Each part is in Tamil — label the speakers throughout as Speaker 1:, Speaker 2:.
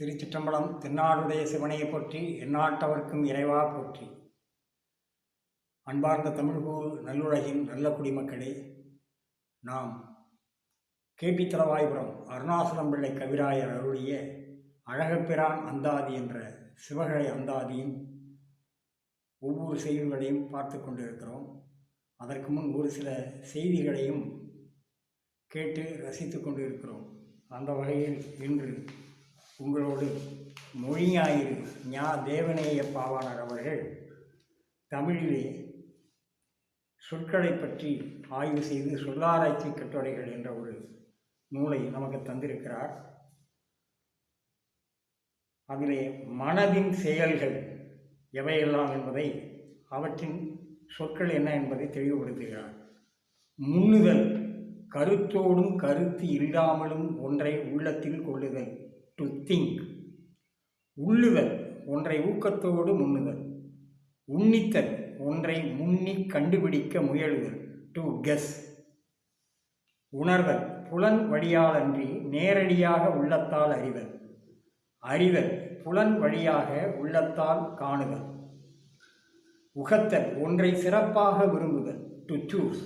Speaker 1: திருச்சிற்றம்பலம் திருநாடுடைய சிவனையை போற்றி எந்நாட்டவர்க்கும் இறைவா போற்றி. அன்பார்ந்த தமிழ்கூர் நல்லுலகின் நல்ல குடிமக்களே நாம் கேபி தலவாய்புரம் அருணாசலம் பிள்ளை கவிராயர் அருளிய அழகப்பிரான் அந்தாதி என்ற சிவகழை அந்தாதியின் ஒவ்வொரு செய்திகளையும் பார்த்து கொண்டிருக்கிறோம். அதற்கு முன் ஒரு சில செய்திகளையும் கேட்டு ரசித்து கொண்டிருக்கிறோம். அந்த வகையில் இன்று உங்களோடு மொழிஞாயிறு ஞா தேவநேய பாவாணர் அவர்கள் தமிழிலே சொற்களை பற்றி ஆய்வு செய்து சொல்லாராய்ச்சி கட்டுரைகள் என்ற ஒரு நூலை நமக்கு தந்திருக்கிறார். அதிலே மனதின் செயல்கள் எவையெல்லாம் என்பதை அவற்றின் சொற்கள் என்ன என்பதை தெளிவுபடுத்துகிறார். முன்னுதல் கருத்தோடும் கருத்து இல்லாமலும் ஒன்றை உள்ளத்தில் கொள்ளுதல். டு திங்க் உள்ளுதல் ஒன்றை ஊக்கத்தோடு முன்னுதல். உன்னித்தல் ஒன்றை முன்னி கண்டுபிடிக்க முயலுதல் டு கெஸ் உணர்தல் புலன் வழியாலன்றி நேரடியாக உள்ளத்தால் அறிதல். அறிதல் புலன் வழியாக உள்ளத்தால் காணுதல். உகத்தல் ஒன்றை சிறப்பாக விரும்புதல் டு சூஸ்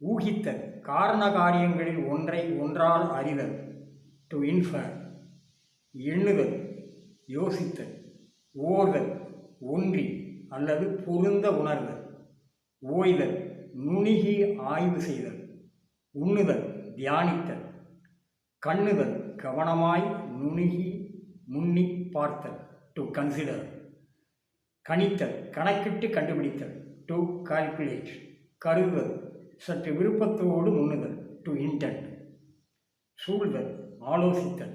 Speaker 1: ஊகித்தல் காரண காரியங்களில் ஒன்றை ஒன்றால் அறிதல். டு இன்ஃபர் எண்ணுதல் யோசித்தல் ஓர்தல் ஒன்றி அல்லது பொருந்த உணர்தல் ஓய்தல் நுணுகி ஆய்வு செய்தல் உண்ணுதல் தியானித்தல் கண்ணுதல் கவனமாய் நுணுகி முன்னி பார்த்தல் டு கன்சிடர் கணித்தல் கணக்கிட்டு கண்டுபிடித்தல் டு கால்குலேட் கருதுதல் சற்று விருப்பத்தோடு முன்னுதல் டு இன்டென்ட் சூழ்தல் ஆலோசித்தல்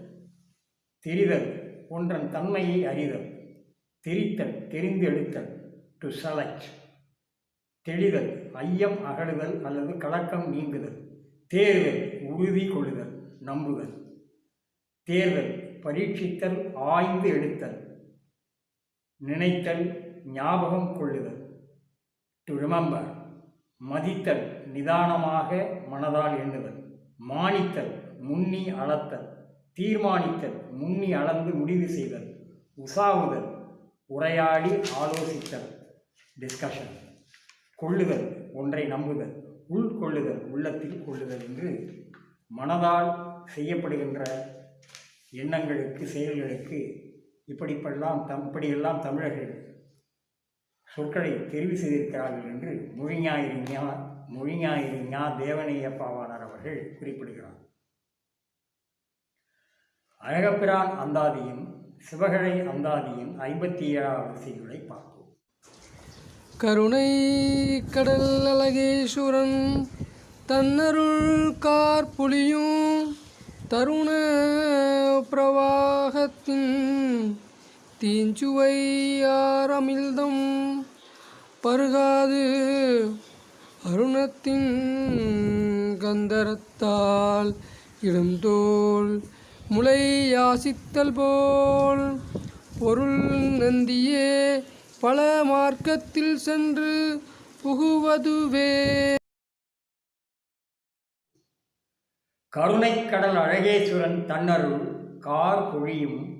Speaker 1: தெரிதல் ஒன்றன் தன்மையை அறிதல் தெரித்தல் தெரிந்து எடுத்தல் டு செலக்ட் தெளிதல் ஐயம் அகழுதல் அல்லது கலக்கம் நீங்குதல் தேர்தல் உறுதி கொள்ளுதல் நம்புதல் தேர்தல் பரீட்சித்தல் ஆய்ந்து எடுத்தல் நினைத்தல் ஞாபகம் கொள்ளுதல் டு ரிமெம்பர் மதித்தல் நிதானமாக மனதால் எண்ணுதல் மானித்தல் முன்னி அளத்தல் தீர்மானித்தல் முன்னி அளந்து முடிவு செய்தல் உசாவுதல் உரையாடி ஆலோசித்தல் டிஸ்கஷன் கொள்ளுதல் ஒன்றை நம்புதல் உள்கொள்ளுதல் உள்ளத்தில் கொள்ளுதல் என்று மனதால் செய்யப்படுகின்ற எண்ணங்களுக்கு செயல்களுக்கு இப்படிப்பெல்லாம் தம் இப்படியெல்லாம் தமிழர்கள் சொற்களை தெரிவு செய்திருக்கிறார்கள் என்று மொழிஞாயிறு ஞா மொழிஞாயிறு ஞா தேவநேய அவர்கள் குறிப்பிடுகிறார். அழகப்பிரான் அந்தாதியின் சிவகழை அந்தாதியின் ஐம்பத்தி ஏழாவது செய்திகளை பார்ப்போம்.
Speaker 2: கருணை கடல் அழகேஸ்வரன் தன்னருள் கார்புலியும் தருண பிரவாகத்தின் தீஞ்சுவை ஆரமிழ்தம் பருகாது அருணத்தின் கந்தரத்தால் இளம்தோல் முளை யாசித்தல் போல் பொருள் நந்தியே பல மார்க்கத்தில் சென்று புகுவதுவே.
Speaker 1: கருணைக்கடல் அழகேஸ்வரன் தன்னருள் கார் பொழியும்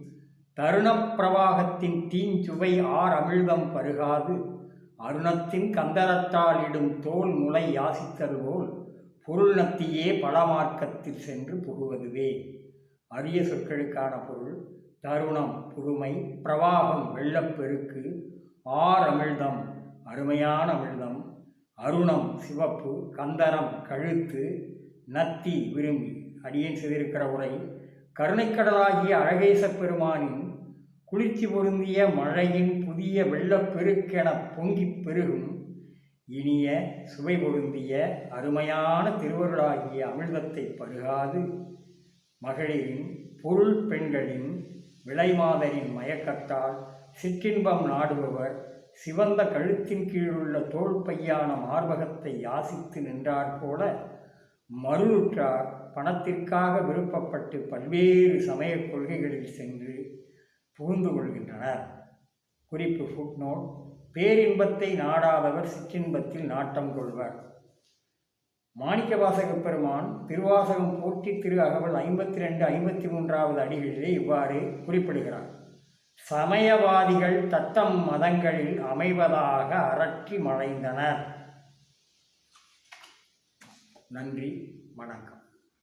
Speaker 1: தருணப் பிரவாகத்தின் தீஞ்சுவை ஆர் அமிழ்தம் பருகாது. அருணத்தின் கந்தரத்தால் இடும் தோல் முளை யாசித்தல் போல் பொருள் நத்தியே பலமார்க்கத்தில் சென்று புகுவதுவே. அரிய சொற்களுக்கான பொருள் தருணம் புதுமை பிரவாகம் வெள்ளப்பெருக்கு ஆர் அமிழ்தம் அருமையான அமிழ்தம் அருணம் சிவப்பு கந்தரம் கழுத்து நத்தி விரும்பி. அடியேன் செய்திருக்கிற உரை கருணைக்கடலாகிய அழகேச பெருமானின் குளிர்ச்சி பொருந்திய மழையின் புதிய வெள்ளப்பெருக்கென பொங்கிப் பெருகும் இனிய சுவை பொருந்திய அருமையான திருவருளாகிய அமிழ்தத்தை பருகாது. மகளிரின் பொருள் பெண்களின் விலைமாதரின் மயக்கத்தால் சிற்றின்பம் நாடுபவர் சிவந்த கழுத்தின் கீழுள்ள தோல் பையான மார்பகத்தை யாசித்து நின்றார் போல மருளுற்றார் பணத்திற்காக விருப்பப்பட்டு பல்வேறு சமய கொள்கைகளில் சென்று புகுந்து கொள்கின்றனர். குறிப்பு ஃபுட்நோட் பேரின்பத்தை நாடாதவர் சிற்றின்பத்தில் நாட்டம் கொள்வர். மாணிக்கவாசக பெருமான் திருவாசகம் போற்றி திரு அகவல் ஐம்பத்தி ரெண்டு ஐம்பத்தி மூன்றாவது அடிகளிலே இவ்வாறு குறிப்பிடுகிறார். சமயவாதிகள் தத்தம் மதங்களில் அமைவதாக அரற்றி மறைந்தனர். நன்றி வணக்கம்.